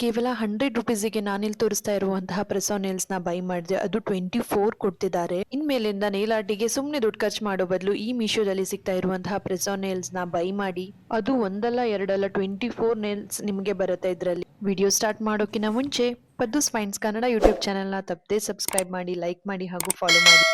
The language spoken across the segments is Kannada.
ಕೇವಲ ಹಂಡ್ರೆಡ್ ರುಪೀಸಿಗೆ ನಾನಿಲ್ಲಿ ತೋರಿಸ್ತಾ ಇರುವಂತಹ ಪ್ರೆಸೋ ನೇಲ್ಸ್ನ ಬೈ ಮಾಡಿದೆ. ಅದು ಟ್ವೆಂಟಿ ಫೋರ್ ಕೊಡ್ತಿದ್ದಾರೆ. ಇನ್ಮೇಲಿಂದ ನೇಲ್ ಆರ್ಟಿಗೆ ಸುಮ್ನೆ ದುಡ್ಡು ಖರ್ಚು ಮಾಡೋ ಬದಲು ಈ ಮೀಶೋದಲ್ಲಿ ಸಿಗ್ತಾ ಇರುವಂತಹ ಪ್ರೆಸೋ ನೇಲ್ಸ್ನ ಬೈ ಮಾಡಿ. ಅದು ಒಂದಲ್ಲ, ಎರಡಲ್ಲ ಟ್ವೆಂಟಿ ಫೋರ್ ನೇಲ್ಸ್ ನಿಮಗೆ ಬರುತ್ತೆ ಇದರಲ್ಲಿ. ವಿಡಿಯೋ ಸ್ಟಾರ್ಟ್ ಮಾಡೋಕ್ಕಿಂತ ಮುಂಚೆ ಪದ್ದು ಸ್ಪೈನ್ಸ್ ಕನ್ನಡ ಯೂಟ್ಯೂಬ್ ಚಾನೆಲ್ನ ತಪ್ಪದೆ ಸಬ್ಸ್ಕ್ರೈಬ್ ಮಾಡಿ ಲೈಕ್ ಮಾಡಿ ಹಾಗೂ ಫಾಲೋ ಮಾಡಿ.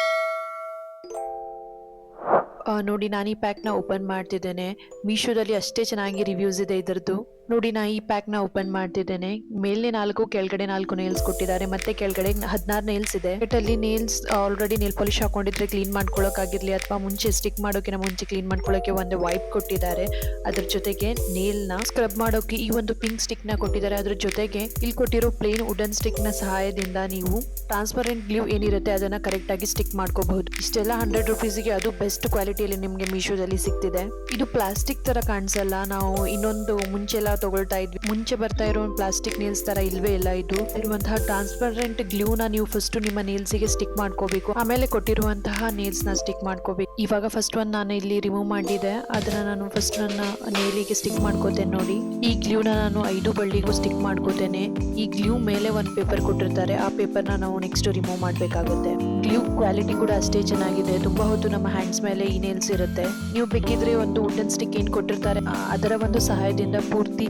ನೋಡಿ, ನಾನು ಈ ಪ್ಯಾಕ್ನ ಓಪನ್ ಮಾಡ್ತಿದ್ದೇನೆ. ಮೀಶೋದಲ್ಲಿ ಅಷ್ಟೇ ಚೆನ್ನಾಗಿ ರಿವ್ಯೂಸ್ ಇದೆ ಇದರದ್ದು. ನೋಡಿ, ನಾ ಈ ಪ್ಯಾಕ್ನ ಓಪನ್ ಮಾಡ್ತಿದ್ದೇನೆ. ಮೇಲೆ ನಾಲ್ಕು, ಕೆಳಗಡೆ ನಾಲ್ಕು ನೇಲ್ಸ್ ಕೊಟ್ಟಿದ್ದಾರೆ. ಮತ್ತೆ ಕೆಳಗಡೆ ಹದಿನಾರು ನೇಲ್ಸ್ ಇದೆ. ಅಲ್ಲಿ ನೇಲ್ಸ್ ಆಲ್ರೆಡಿ ನೇಲ್ ಪಾಲಿಶ್ ಹಾಕೊಂಡಿದ್ರೆ ಕ್ಲೀನ್ ಮಾಡ್ಕೊಳ್ಳೋಕ್ಕಾಗಿರ್ಲಿ ಅಥವಾ ಮುಂಚೆ ಸ್ಟಿಕ್ ಮಾಡೋಕಿನ ಮುಂಚೆ ಕ್ಲೀನ್ ಮಾಡ್ಕೊಳ್ಳೋಕೆ ಒಂದು ವೈಪ್ ಕೊಟ್ಟಿದ್ದಾರೆ. ಅದ್ರ ಜೊತೆಗೆ ನೇಲ್ನ ಸ್ಕ್ರಬ್ ಮಾಡೋಕೆ ಈ ಒಂದು ಪಿಂಕ್ ಸ್ಟಿಕ್ನ ಕೊಟ್ಟಿದ್ದಾರೆ. ಅದ್ರ ಜೊತೆಗೆ ಇಲ್ಲಿ ಕೊಟ್ಟಿರೋ ಪ್ಲೇನ್ ವುಡನ್ ಸ್ಟಿಕ್ನ ಸಹಾಯದಿಂದ ನೀವು ಟ್ರಾನ್ಸ್ಪರೆಂಟ್ ಗ್ಲೂ ಏನಿರುತ್ತೆ ಅದನ್ನ ಕರೆಕ್ಟ್ ಆಗಿ ಸ್ಟಿಕ್ ಮಾಡ್ಕೋಬಹುದು. ಇಷ್ಟೆಲ್ಲ ಹಂಡ್ರೆಡ್ ರುಪೀಸ್ಗೆ ಅದು ಬೆಸ್ಟ್ ಕ್ವಾಲಿಟಿಯಲ್ಲಿ ನಿಮ್ಗೆ ಮೀಶೋದಲ್ಲಿ ಸಿಗ್ತಿದೆ. ಇದು ಪ್ಲಾಸ್ಟಿಕ್ ತರ ಕಾಣಿಸಲ್ಲ. ನಾವು ಇನ್ನೊಂದು ಮುಂಚೆ ಎಲ್ಲ ತಗೊಳ್ತಾ ಇದ್ವಿ. ಮುಂಚೆ ಬರ್ತಾ ಇರೋ ಪ್ಲಾಸ್ಟಿಕ್ ನೀಲ್ಸ್ ತರ ಇಲ್ವೇ ಇಲ್ಲ ಇದು. ಇರುವಂತಹ ಟ್ರಾನ್ಸ್ಪರೆಂಟ್ ಗ್ಲೂನ ನೀವು ಫಸ್ಟ್ ನಿಮ್ಮ ನೀಲ್ಸ್ಗೆ ಸ್ಟಿಕ್ ಮಾಡ್ಕೋಬೇಕು. ಆಮೇಲೆ ಕೊಟ್ಟಿರುವಂತಹ ನೀಲ್ಸ್ನ ಸ್ಟಿಕ್ ಮಾಡ್ಕೋಬೇಕು. ಇವಾಗ ಫಸ್ಟ್ ಒಂದ್ ನಾನು ಇಲ್ಲಿ ರಿಮೂವ್ ಮಾಡಿದೆ. ಅದನ್ನ ನಾನು ಫಸ್ಟ್ ನನ್ನ ನೇಲಿಗೆ ಸ್ಟಿಕ್ ಮಾಡ್ಕೋತೇನೆ ನೋಡಿ. ಈ ಗ್ಲೂನ ನಾನು ಐದು ಬಳ್ಳಿಗೂ ಸ್ಟಿಕ್ ಮಾಡ್ಕೋತೇನೆ. ಈ ಗ್ಲೂ ಮೇಲೆ ಒಂದು ಪೇಪರ್ ಕೊಟ್ಟಿರ್ತಾರೆ. ಆ ಪೇಪರ್ನ ನಾವು ನೆಕ್ಸ್ಟ್ ರಿಮೂವ್ ಮಾಡಬೇಕಾಗುತ್ತೆ. ಗ್ಲೂ ಕ್ವಾಲಿಟಿ ಕೂಡ ಅಷ್ಟೇ ಚೆನ್ನಾಗಿದೆ. ತುಂಬಾ ಹೊತ್ತು ನಮ್ಮ ಹ್ಯಾಂಡ್ಸ್ ಮೇಲೆ ಈ ನೇಲ್ಸ್ ಇರುತ್ತೆ. ನೀವು ಬೇಕಿದ್ರೆ ಒಂದು ವುಡನ್ ಸ್ಟಿಕ್ ಏನ್ ಕೊಟ್ಟಿರ್ತಾರೆ. ಅದರ ಒಂದು ಸಹಾಯದಿಂದ ಪೂರ್ತಿ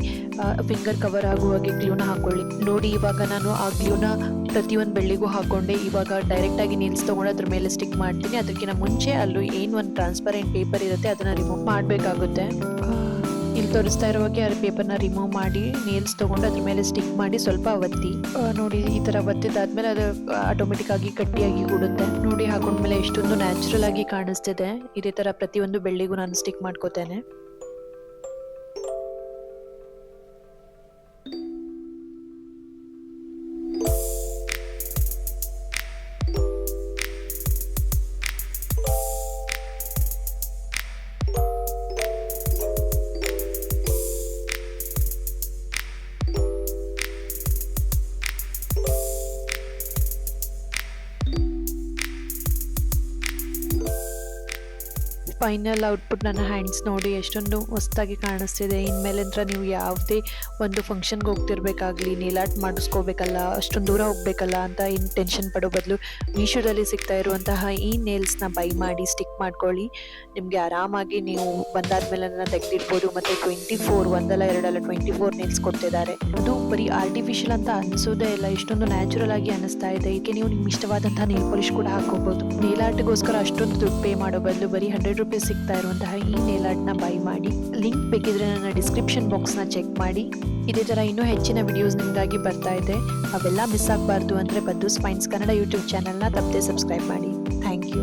ಫಿಂಗರ್ ಕವರ್ ಆಗುವ ಹಾಗೆ ಗ್ಲೂನ ಹಾಕೊಳ್ಳಿ. ನೋಡಿ, ಇವಾಗ ನಾನು ಆ ಗ್ಲೂನ ಪ್ರತಿಯೊಂದು ಬೆಳ್ಳಿಗೂ ಹಾಕೊಂಡೆ. ಇವಾಗ ಡೈರೆಕ್ಟ್ ಆಗಿ ನೇಲ್ಸ್ ತಗೊಂಡು ಅದ್ರ ಮೇಲೆ ಸ್ಟಿಕ್ ಮಾಡ್ತೀನಿ. ಅದಕ್ಕಿಂತ ಮುಂಚೆ ಅಲ್ಲೂ ಏನು ಒಂದು ಟ್ರಾನ್ಸ್ಪರೆಂಟ್ ಪೇಪರ್ ಇರುತ್ತೆ, ಅದನ್ನ ರಿಮೂವ್ ಮಾಡಬೇಕಾಗುತ್ತೆ. ಇಲ್ಲಿ ತೋರಿಸ್ತಾ ಇರುವಾಗೆ ಆ ಪೇಪರ್ನ ರಿಮೂವ್ ಮಾಡಿ ನೇಲ್ಸ್ ತಗೊಂಡು ಅದ್ರ ಮೇಲೆ ಸ್ಟಿಕ್ ಮಾಡಿ ಸ್ವಲ್ಪ ಒತ್ತಿ. ನೋಡಿ, ಈ ತರ ಒತ್ತಿದಾದ್ಮೇಲೆ ಅದು ಆಟೋಮೆಟಿಕ್ ಆಗಿ ಗಟ್ಟಿಯಾಗಿ ಕೂಡುತ್ತೆ. ನೋಡಿ, ಹಾಕೊಂಡ್ಮೇಲೆ ಎಷ್ಟೊಂದು ನ್ಯಾಚುರಲ್ ಆಗಿ ಕಾಣಿಸ್ತಿದೆ. ಇದೇ ತರ ಪ್ರತಿಯೊಂದು ಬೆಳ್ಳಿಗೂ ನಾನು ಸ್ಟಿಕ್ ಮಾಡ್ಕೋತೇನೆ. ಫೈನಲ್ ಔಟ್ಪುಟ್ ನನ್ನ ಹ್ಯಾಂಡ್ಸ್ ನೋಡಿ ಎಷ್ಟೊಂದು ಹೊಸ್ದಾಗಿ ಕಾಣಿಸ್ತಿದೆ. ಇನ್ಮೇಲಿಂದ ನೀವು ಯಾವುದೇ ಒಂದು ಫಂಕ್ಷನ್ಗೆ ಹೋಗ್ತಿರ್ಬೇಕಾಗ್ಲಿ, ನೀಲಾಟ್ ಮಾಡಿಸ್ಕೋಬೇಕಲ್ಲ, ಅಷ್ಟೊಂದು ದೂರ ಹೋಗ್ಬೇಕಲ್ಲ ಅಂತ ಏನು ಟೆನ್ಷನ್ ಪಡೋ ಬದಲು ಮೀಶೋದಲ್ಲಿ ಸಿಗ್ತಾ ಇರುವಂತಹ ಈ ನೇಲ್ಸ್ನ ಬೈ ಮಾಡಿ ಸ್ಟಿಕ್ ಮಾಡ್ಕೊಳ್ಳಿ. ನಿಮಗೆ ಆರಾಮಾಗಿ ನೀವು ಬಂದಾದ್ಮೇಲೆ ತೆಗೆದಿಡ್ಬೋದು. ಮತ್ತು ಟ್ವೆಂಟಿ ಫೋರ್ ಒಂದಲ್ಲ, ಎರಡಲ್ಲ ಟ್ವೆಂಟಿ ಫೋರ್ ನೇಲ್ಸ್ ಕೊಡ್ತಿದ್ದಾರೆ. ಅದು ಬರೀ ಆರ್ಟಿಫಿಷಿಯಲ್ ಅಂತ ಅನಿಸೋದೇ ಇಲ್ಲ. ಇಷ್ಟೊಂದು ನ್ಯಾಚುರಲ್ ಆಗಿ ಅನಿಸ್ತಾ ಇದೆ. ಇದಕ್ಕೆ ನೀವು ನಿಮ್ಗೆ ಇಷ್ಟವಾದಂತಹ ನೇಲ್ ಪಾಲಿಶ್ ಕೂಡ ಹಾಕೋಬಹುದು ನೇಲ್ ಆರ್ಟ್ಗೋಸ್ಕರ ಅಷ್ಟೊಂದು ದುಡ್ಡು ಪೇ ಮಾಡೋ ಬದಲು ಬರೀ ಹಂಡ್ರೆಡ್ ಸಿಗ್ತಾ ಇರುವಂತಹ ಈ ನೇಲ್ ಆರ್ಟ್ನ ಬೈ ಮಾಡಿ ಲಿಂಕ್ ಬೇಕಿದ್ರೆ ನನ್ನ ಡಿಸ್ಕ್ರಿಪ್ಷನ್ ಬಾಕ್ಸ್ನ ಚೆಕ್ ಮಾಡಿ. ಇದೇ ಥರ ಇನ್ನೂ ಹೆಚ್ಚಿನ ವಿಡಿಯೋಸ್ ನಿಮಗಾಗಿ ಬರ್ತಾ ಇದೆ. ಅವೆಲ್ಲ ಮಿಸ್ ಆಗಬಾರ್ದು ಅಂದರೆ ಬದ್ದು ಸ್ಪೈನ್ಸ್ ಕನ್ನಡ ಯೂಟ್ಯೂಬ್ ಚಾನಲ್ನ ತಪ್ಪದೆ ಸಬ್ಸ್ಕ್ರೈಬ್ ಮಾಡಿ. Thank you